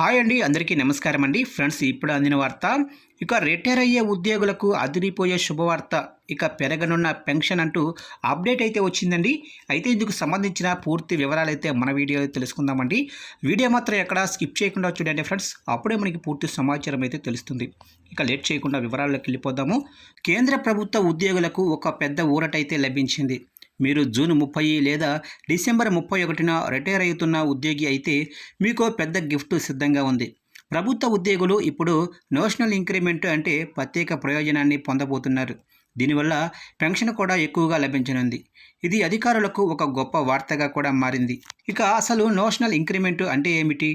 Hi అండి అందరికీ నమస్కారం అండి. ఫ్రెండ్స్ ఇప్పుడు అందిన వార్త ఇక రిటైర్ అయ్యే ఉద్యోగులకు అదిరిపోయే శుభవార్త. ఇక పెరగనున్న పెన్షన్ అంటూ అప్డేట్ అయితే వచ్చిందండి. అయితే ఇందుకు సంబంధించిన పూర్తి వివరాలు అయితే మన వీడియోలో తెలుసుకుందామండి. వీడియో మాత్రం ఎక్కడ స్కిప్ చేయకుండా చూడండి ఫ్రెండ్స్. అప్పుడే మనకి పూర్తి సమాచారం అయితే తెలుస్తుంది. ఇక లేట్ చేయకుండా వివరాల్లోకి వెళ్ళిపోదాము. కేంద్ర ప్రభుత్వ ఉద్యోగులకు ఒక పెద్ద ఊరటైతే లభించింది. మీరు జూన్ ముప్పై లేదా డిసెంబర్ ముప్పై ఒకటిన రిటైర్ అవుతున్న ఉద్యోగి అయితే మీకు పెద్ద గిఫ్ట్ సిద్ధంగా ఉంది. ప్రభుత్వ ఉద్యోగులు ఇప్పుడు నేషనల్ ఇంక్రిమెంట్ అంటే ప్రత్యేక ప్రయోజనాన్ని పొందబోతున్నారు. దీనివల్ల పెన్షన్ కూడా ఎక్కువగా లభించనుంది. ఇది అధికారులకు ఒక గొప్ప వార్తగా కూడా మారింది. ఇక అసలు నేషనల్ ఇంక్రిమెంట్ అంటే ఏమిటి?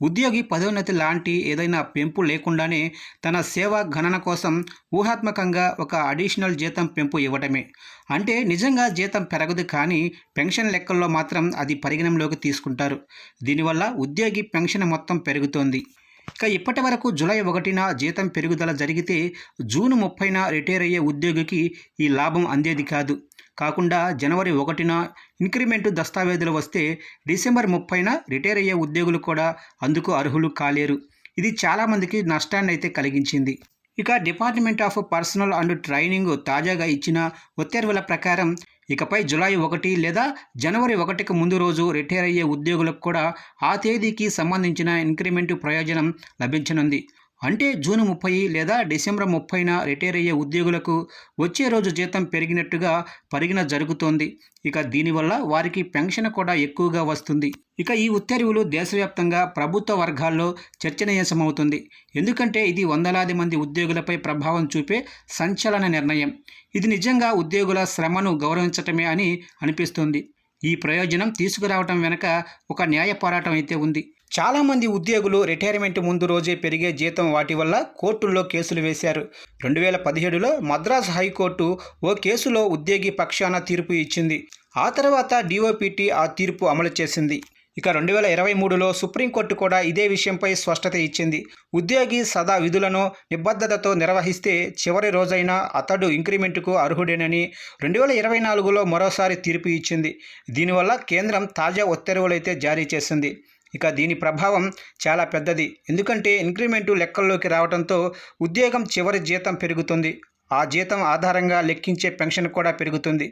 ఉద్యోగి పదోన్నతి లాంటి ఏదైనా పెంపు లేకుండానే తన సేవా గణన కోసం ఊహాత్మకంగా ఒక అడిషనల్ జీతం పెంపు ఇవ్వటమే. అంటే నిజంగా జీతం పెరగదు కానీ పెన్షన్ లెక్కల్లో మాత్రం అది పరిగణంలోకి తీసుకుంటారు. దీనివల్ల ఉద్యోగి పెన్షన్ మొత్తం పెరుగుతోంది. ఇక ఇప్పటి వరకు జూలై ఒకటిన జీతం పెరుగుదల జరిగితే జూన్ ముప్పైన రిటైర్ అయ్యే ఉద్యోగికి ఈ లాభం అందేది కాదు. కాకుండా జనవరి ఒకటిన ఇంక్రిమెంటు దస్తావేజులు వస్తే డిసెంబర్ ముప్పైన రిటైర్ అయ్యే ఉద్యోగులు కూడా అందుకు అర్హులు కాలేరు. ఇది చాలామందికి నష్టాన్ని అయితే కలిగించింది. ఇక department of personnel and training తాజాగా ఇచ్చిన ఉత్తర్వుల ప్రకారం ఇకపై జులై ఒకటి లేదా జనవరి ఒకటికి ముందు రోజు రిటైర్ అయ్యే ఉద్యోగులకు కూడా ఆ తేదీకి సంబంధించిన ఇంక్రిమెంట్ ప్రయోజనం లభించనుంది. అంటే జూన్ ముప్పై లేదా డిసెంబర్ ముప్పైన రిటైర్ అయ్యే ఉద్యోగులకు వచ్చే రోజు జీతం పెరిగినట్టుగా పరిగణ జరుగుతోంది. ఇక దీనివల్ల వారికి పెన్షన్ కూడా ఎక్కువగా వస్తుంది. ఇక ఈ ఉత్తర్వులు దేశవ్యాప్తంగా ప్రభుత్వ వర్గాల్లో చర్చనీయాంశమవుతుంది. ఎందుకంటే ఇది వందలాది మంది ఉద్యోగులపై ప్రభావం చూపే సంచలన నిర్ణయం. ఇది నిజంగా ఉద్యోగుల శ్రమను గౌరవించటమే అని అనిపిస్తుంది. ఈ ప్రయోజనం తీసుకురావటం వెనక ఒక న్యాయ పోరాటం అయితే ఉంది. చాలామంది ఉద్యోగులు రిటైర్మెంట్ ముందు రోజే పెరిగే జీతం వాటి వల్ల కోర్టుల్లో కేసులు వేశారు. రెండు వేల పదిహేడులో మద్రాస్ హైకోర్టు ఓ కేసులో ఉద్యోగి పక్షాన తీర్పు ఇచ్చింది. ఆ తర్వాత డిఓపిటి ఆ తీర్పు అమలు చేసింది. ఇక రెండు వేల ఇరవై మూడులో సుప్రీంకోర్టు కూడా ఇదే విషయంపై స్పష్టత ఇచ్చింది. ఉద్యోగి సదా విధులను నిబద్ధతతో నిర్వహిస్తే చివరి రోజైనా అతడు ఇంక్రిమెంట్కు అర్హుడేనని రెండు వేల ఇరవై నాలుగులో మరోసారి తీర్పు ఇచ్చింది. దీనివల్ల కేంద్రం తాజా ఉత్తర్వులైతే జారీ చేసింది. ఇక దీని ప్రభావం చాలా పెద్దది. ఎందుకంటే ఇంక్రిమెంటు లెక్కల్లోకి రావడంతో ఉద్యోగం చివరి జీతం పెరుగుతుంది. ఆ జీతం ఆధారంగా లెక్కించే పెన్షన్ కూడా పెరుగుతుంది.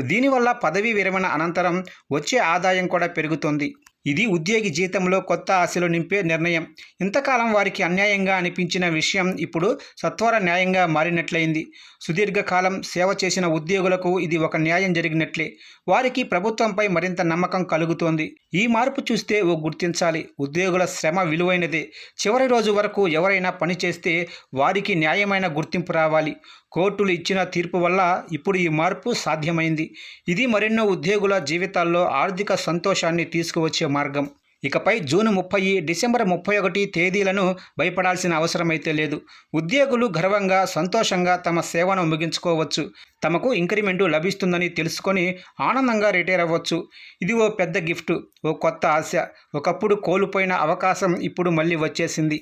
దీనివల్ల పదవీ విరమణ అనంతరం వచ్చే ఆదాయం కూడా పెరుగుతుంది. ఇది ఉద్యోగి జీతంలో కొత్త ఆశలు నింపే నిర్ణయం. ఇంతకాలం వారికి అన్యాయంగా అనిపించిన విషయం ఇప్పుడు సత్వర న్యాయంగా మారినట్లయింది. సుదీర్ఘకాలం సేవ చేసిన ఉద్యోగులకు ఇది ఒక న్యాయం జరిగినట్లే. వారికి ప్రభుత్వంపై మరింత నమ్మకం కలుగుతోంది. ఈ మార్పు చూస్తే ఓ గుర్తించాలి. ఉద్యోగుల శ్రమ విలువైనదే. చివరి రోజు వరకు ఎవరైనా పని చేస్తే వారికి న్యాయమైన గుర్తింపు రావాలి. కోర్టులు ఇచ్చిన తీర్పు వల్ల ఇప్పుడు ఈ మార్పు సాధ్యమైంది. ఇది మరెన్నో ఉద్యోగుల జీవితాల్లో ఆర్థిక సంతోషాన్ని తీసుకువచ్చే మార్గం. ఇకపై జూన్ ముప్పై డిసెంబర్ ముప్పై ఒకటి తేదీలను భయపడాల్సిన అవసరమైతే లేదు. ఉద్యోగులు గర్వంగా సంతోషంగా తమ సేవను ముగించుకోవచ్చు. తమకు ఇంక్రిమెంటు లభిస్తుందని తెలుసుకొని ఆనందంగా రిటైర్ అవ్వచ్చు. ఇది ఓ పెద్ద గిఫ్ట్ ఓ కొత్త ఆశ. ఒకప్పుడు కోల్పోయిన అవకాశం ఇప్పుడు మళ్ళీ వచ్చేసింది.